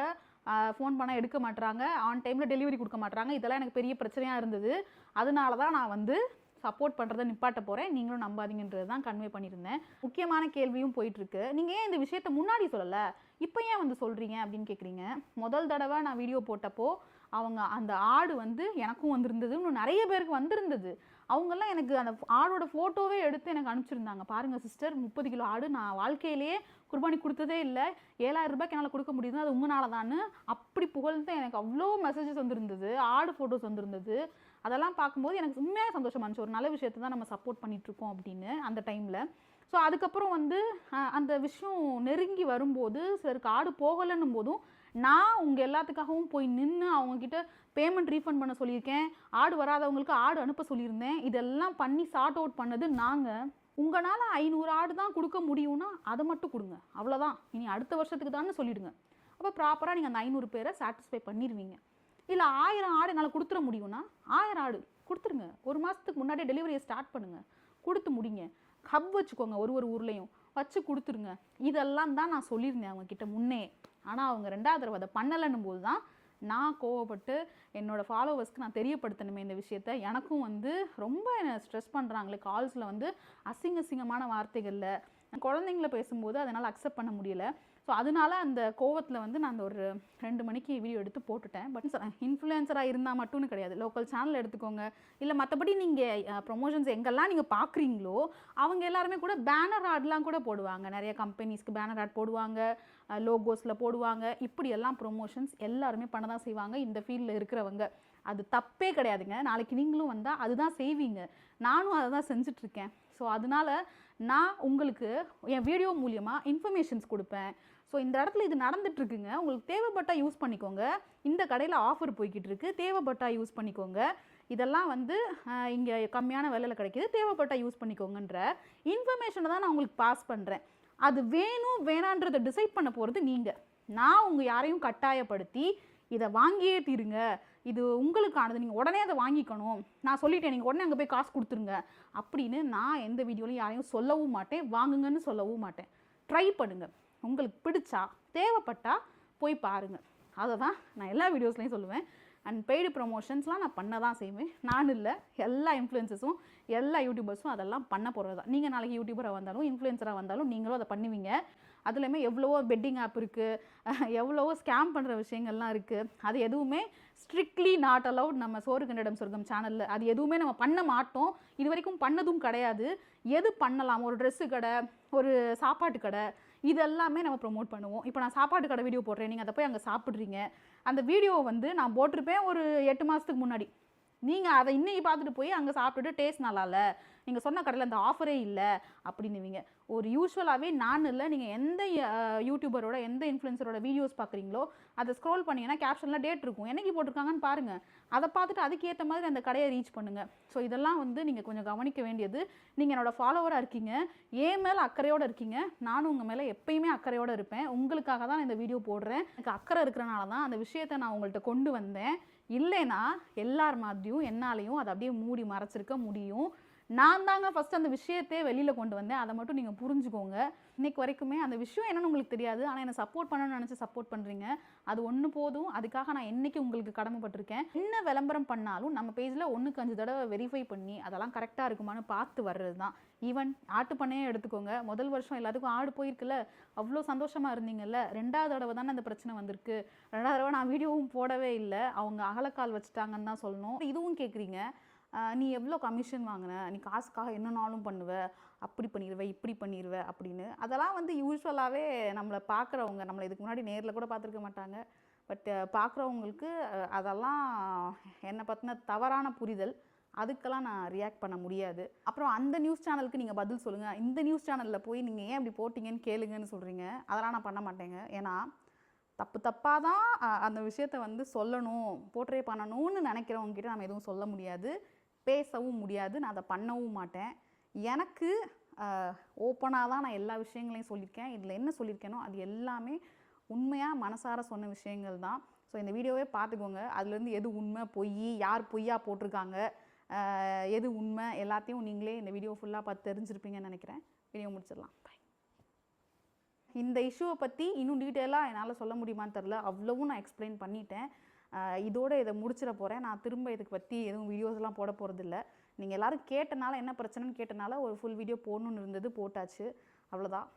[SPEAKER 1] ஃபோன் பண்ணால் எடுக்க மாட்டுறாங்க ஆன் டைமில் டெலிவரி கொடுக்க மாட்டுறாங்க இதெல்லாம் எனக்கு பெரிய பிரச்சனையாக இருந்தது. அதனால தான் நான் வந்து சப்போர்ட் பண்ணுறதை நிப்பாட்ட போகிறேன் நீங்களும் நம்பாதீங்கன்றது தான் கன்வே பண்ணியிருந்தேன். முக்கியமான கேள்வியும் போயிட்டுருக்கு. நீங்கள் ஏன் இந்த விஷயத்த முன்னாடி சொல்லலை? இப்போ ஏன் வந்து சொல்கிறீங்க அப்படின்னு கேட்குறீங்க முதல் தடவை நான் வீடியோ போட்டப்போ அவங்க அந்த ஆடு வந்து எனக்கும் வந்திருந்தது இன்னும் நிறைய பேருக்கு வந்திருந்தது. அவங்கெல்லாம் எனக்கு அந்த ஆடோட ஃபோட்டோவே எடுத்து எனக்கு அனுப்பிச்சிருந்தாங்க. பாருங்கள் சிஸ்டர் முப்பது கிலோ ஆடு நான் வாழ்க்கையிலேயே குர்பானி கொடுத்ததே இல்லை. ஏழாயிரம் ரூபாய்க்கு என்னால் கொடுக்க முடியுது அது உங்களால தான் அப்படி புகழ்ந்து எனக்கு அவ்வளோ மெசேஜஸ் வந்திருந்தது ஆடு ஃபோட்டோஸ் வந்திருந்தது. அதெல்லாம் பார்க்கும்போது எனக்கு உண்மையாக சந்தோஷமா இருந்துச்சு. ஒரு நல்ல விஷயத்தை தான் நம்ம சப்போர்ட் பண்ணிகிட்ருக்கோம் அப்படின்னு அந்த டைமில் ஸோ அதுக்கப்புறம் வந்து அந்த விஷயம் நெருங்கி வரும்போது சிலருக்கு ஆடு போகலைன்னும் போதும் நான் உங்கள் எல்லாத்துக்காகவும் போய் நின்று அவங்கக்கிட்ட பேமெண்ட் ரீஃபண்ட் பண்ண சொல்லியிருக்கேன். ஆடு வராதவங்களுக்கு ஆடு அனுப்ப சொல்லியிருந்தேன். இதெல்லாம் பண்ணி சார்ட் அவுட் பண்ணது நாங்கள் உங்களால் ஐநூறு ஆடு தான் கொடுக்க முடியும்னா அதை மட்டும் கொடுங்க. அவ்வளோதான் இனி அடுத்த வருஷத்துக்கு தான் சொல்லிவிடுங்க அப்போ ப்ராப்பராக நீங்கள் அந்த ஐநூறு பேரை சாட்டிஸ்ஃபை பண்ணிடுவீங்க இல்லை ஆயிரம் ஆடு என்னால் கொடுத்துட முடியும்னா ஆயிரம் ஆடு கொடுத்துருங்க. ஒரு மாதத்துக்கு முன்னாடியே டெலிவரியை ஸ்டார்ட் பண்ணுங்கள் கொடுத்து முடிங்க. ஹப் வச்சுக்கோங்க ஒரு ஒரு ஊர்லேயும். வச்சு கொடுத்துருங்க. இதெல்லாம் தான் நான் சொல்லியிருந்தேன் அவங்கக்கிட்ட முன்னே. ஆனால் அவங்க ரெண்டாவது தடவை அதை பண்ணலைன்னும் போது தான் நான் கோவப்பட்டு என்னோடய ஃபாலோவர்ஸ்க்கு நான் தெரியப்படுத்தணுமே இந்த விஷயத்த. எனக்கும் வந்து ரொம்ப என்னை ஸ்ட்ரெஸ் பண்ணுறாங்களே கால்ஸில் வந்து அசிங்க அசிங்கமான வார்த்தைகளில். குழந்தைங்கள பேசும்போது அதனால் அக்செப்ட் பண்ண முடியல. ஸோ அதனால அந்த கோவத்தில் வந்து நான் அந்த ஒரு ரெண்டு மணிக்கு வீடியோ எடுத்து போட்டுட்டேன். பட் இன்ஃப்ளூயன்சராக இருந்தால் மட்டும்னு கிடையாது. லோக்கல் சேனல் எடுத்துக்கோங்க. இல்லை மற்றபடி நீங்கள் ப்ரொமோஷன்ஸ் எங்கெல்லாம் நீங்கள் பார்க்குறீங்களோ அவங்க எல்லாருமே கூட பேனர் ஆட்லாம் கூட போடுவாங்க. நிறைய கம்பெனிஸ்க்கு பேனர் ஆட் போடுவாங்க. லோகோஸில் போடுவாங்க. இப்படியெல்லாம் ப்ரொமோஷன்ஸ் எல்லாருமே பண்ண தான் செய்வாங்க. இந்த ஃபீல்டில் இருக்கிறவங்க. அது தப்பே கிடையாதுங்க. நாளைக்கு நீங்களும் வந்தால் அதுதான் செய்வீங்க. நானும் அதை தான் செஞ்சிட்ருக்கேன் ஸோ அதனால நான் உங்களுக்கு என் வீடியோ மூலியமாக இன்ஃபர்மேஷன்ஸ் கொடுப்பேன். ஸோ இந்த இடத்துல இது நடந்துட்டு இருக்குங்க உங்களுக்கு தேவைப்பட்டா யூஸ் பண்ணிக்கோங்க. இந்த கடையில் ஆஃபர் போய்கிட்டு இருக்குது தேவைப்பட்டா யூஸ் பண்ணிக்கோங்க. இதெல்லாம் வந்து இங்கே கம்மியான விலையில் கிடைக்கிது. தேவைப்பட்டா யூஸ் பண்ணிக்கோங்கன்ற இன்ஃபர்மேஷனை தான் நான் உங்களுக்கு பாஸ் பண்ணுறேன் அது வேணும் வேணான்றதை டிசைட் பண்ண போகிறது நீங்கள் நான் உங்கள் யாரையும் கட்டாயப்படுத்தி இதை வாங்கியே தீருங்க. இது உங்களுக்கானது. நீங்கள் உடனே அதை வாங்கிக்கணும். நான் சொல்லிட்டேன் நீங்கள் உடனே அங்கே போய் காசு கொடுத்துருங்க. அப்படின்னு நான் எந்த வீடியோலையும் யாரையும் சொல்லவும் மாட்டேன். வாங்குங்கன்னு சொல்லவும் மாட்டேன். ட்ரை பண்ணுங்கள் உங்களுக்கு பிடிச்சா தேவைப்பட்டால் போய் பாருங்க. அதை தான் நான் எல்லா வீடியோஸ்லையும் சொல்லுவேன். அண்ட் பெய்டு ப்ரொமோஷன்ஸ்லாம் நான் பண்ண தான் செய்வேன். நான் இல்லை எல்லா இன்ஃப்ளூயன்சஸும் எல்லா யூடியூபர்ஸும் அதெல்லாம் பண்ண போகிறது தான் நீங்கள் நாளைக்கு யூடியூபராக வந்தாலும் இன்ஃப்ளூயன்சராக வந்தாலும் நீங்களும் அதை பண்ணுவீங்க. அதுலேயுமே எவ்வளவோ பெட்டிங் ஆப் இருக்குது எவ்வளவோ ஸ்கேம் பண்ணுற விஷயங்கள்லாம் இருக்குது அது எதுவுமே ஸ்ட்ரிக்ட்லி நாட் அலவுட் நம்ம சோறு கண்டிடம் சொர்க்கம் சேனலில் அது எதுவுமே நம்ம பண்ண மாட்டோம். இது வரைக்கும் பண்ணதும் கிடையாது. எது பண்ணலாம்? ஒரு ட்ரெஸ்ஸு கடை ஒரு சாப்பாட்டு கடை இதெல்லாமே நம்ம ப்ரொமோட் பண்ணுவோம். இப்போ நான் சாப்பாட்டு கடை வீடியோ போடுறேன். நீங்கள் அதை போய் அங்கே சாப்பிட்றீங்க. அந்த வீடியோவை வந்து நான் போட்டிருப்பேன் ஒரு எட்டு மாதத்துக்கு முன்னாடி. நீங்கள் அதை இன்னைக்கு பார்த்துட்டு போய் அங்கே சாப்பிட்டுட்டு டேஸ்ட் நல்லா இல்லை நீங்கள் சொன்ன கடையில் அந்த ஆஃபரே இல்லை அப்படின்னுவீங்க. ஒரு யூஸ்வலாகவே நான் இல்லை நீங்கள் எந்த யூடியூபரோட எந்த இன்ஃப்ளூயன்சரோட வீடியோஸ் பார்க்குறீங்களோ அதை ஸ்க்ரோல் பண்ணீங்கன்னா கேப்ஷனில் டேட் இருக்கும். என்னைக்கு போட்டிருக்காங்கன்னு பாருங்கள் அதை பார்த்துட்டு அதுக்கேற்ற மாதிரி அந்த கடையை ரீச் பண்ணுங்கள் ஸோ இதெல்லாம் வந்து நீங்கள் கொஞ்சம் கவனிக்க வேண்டியது. நீங்கள் என்னோடய ஃபாலோவராக இருக்கீங்க. ஏன் மேலே அக்கறையோடு இருக்கீங்க. நானும் உங்கள் மேலே எப்பயுமே அக்கறையோடு இருப்பேன். உங்களுக்காக தான் நான் இந்த வீடியோ போடுறேன். எனக்கு அக்கறை இருக்கிறனால தான் அந்த விஷயத்தை நான் உங்கள்கிட்ட கொண்டு வந்தேன். இல்லைன்னா எல்லார் மாதிரியும் என்னாலையும் அதை அப்படியே மூடி மறைச்சிருக்க முடியும். நான் தாங்க ஃபஸ்ட் அந்த விஷயத்தையே வெளியில் கொண்டு வந்தேன். அதை மட்டும் நீங்கள் புரிஞ்சுக்கோங்க. இன்னைக்கு வரைக்குமே அந்த விஷயம் என்னன்னு உங்களுக்கு தெரியாது. ஆனால் என்னை சப்போர்ட் பண்ணணும்னு நினச்சி சப்போர்ட் பண்ணுறீங்க அது ஒன்று போதும். அதுக்காக நான் என்றைக்கு உங்களுக்கு கடமைப்பட்டிருக்கேன். என்ன விளம்பரம் பண்ணாலும் நம்ம பேஜில் ஒன்றுக்கு அஞ்சு தடவை வெரிஃபை பண்ணி அதெல்லாம் கரெக்டாக இருக்குமான்னு பார்த்து வர்றது தான் ஈவன் ஆட்டு பண்ணையே எடுத்துக்கோங்க. முதல் வருஷம் எல்லாத்துக்கும் ஆடு போயிருக்குல்ல. அவ்வளோ சந்தோஷமாக இருந்தீங்கல்ல. ரெண்டாவது தடவை தானே அந்த பிரச்சனை வந்திருக்கு. ரெண்டாவது தடவை நான் வீடியோவும் போடவே இல்லை. அவங்க அகலக்கால் வச்சுட்டாங்கன்னு தான் சொல்லணும். இதுவும் கேட்குறீங்க நீ எவ்வளோ கமிஷன் வாங்கின? நீ காசுக்காக என்னனாலும் பண்ணுவ? அப்படி பண்ணிடுவ இப்படி பண்ணிடுவ அப்படின்னு. அதெல்லாம் வந்து யூஸ்வலாகவே நம்மளை பார்க்குறவங்க நம்மளை இதுக்கு முன்னாடி நேரில் கூட பார்த்துருக்க மாட்டாங்க. பட் பார்க்குறவங்களுக்கு அதெல்லாம் என்னை பற்றின தவறான புரிதல். அதுக்கெல்லாம் நான் ரியாக்ட் பண்ண முடியாது. அப்புறம் அந்த நியூஸ் சேனலுக்கு நீங்கள் பதில் சொல்லுங்கள் இந்த நியூஸ் சேனலில் போய் நீங்கள் ஏன் இப்படி போட்டிங்கன்னு கேளுங்கன்னு சொல்கிறீங்க அதெல்லாம் நான் பண்ண மாட்டேங்க. ஏன்னா தப்பு தப்பாக தான் அந்த விஷயத்த வந்து சொல்லணும் போர்ட்ரே பண்ணணும்னு நினைக்கிறவங்க கிட்டே நம்ம எதுவும் சொல்ல முடியாது. பேசவும் முடியாது நான் அதை பண்ணவும் மாட்டேன். எனக்கு ஓப்பனாக தான் நான் எல்லா விஷயங்களையும் சொல்லியிருக்கேன். இதில் என்ன சொல்லியிருக்கேனோ அது எல்லாமே உண்மையாக மனசார சொன்ன விஷயங்கள் தான். ஸோ இந்த வீடியோவே பார்த்துக்கோங்க. அதுலேருந்து எது உண்மை பொய் யார் பொய்யா போட்டிருக்காங்க எது உண்மை எல்லாத்தையும் நீங்களே இந்த வீடியோ ஃபுல்லாக பார்த்து தெரிஞ்சிருப்பீங்கன்னு நினைக்கிறேன். வீடியோ முடிச்சிடலாம். பாய் இந்த இஷ்யூவை பற்றி இன்னும் டீட்டெயிலாக என்னால் சொல்ல முடியுமான்னு தெரில அவ்வளவும் நான் எக்ஸ்பிளைன் பண்ணிட்டேன். இதோடு இதை முடிச்சிட போகிறேன் நான் திரும்ப இதுக்கு பற்றி எதுவும் வீடியோஸ்லாம் போட போகிறதில்ல நீங்கள் எல்லோரும் கேட்டனால என்ன பிரச்சனைன்னு கேட்டனால ஒரு ஃபுல் வீடியோ போடணுன்னு இருந்தது போட்டாச்சு. அவ்வளோதான்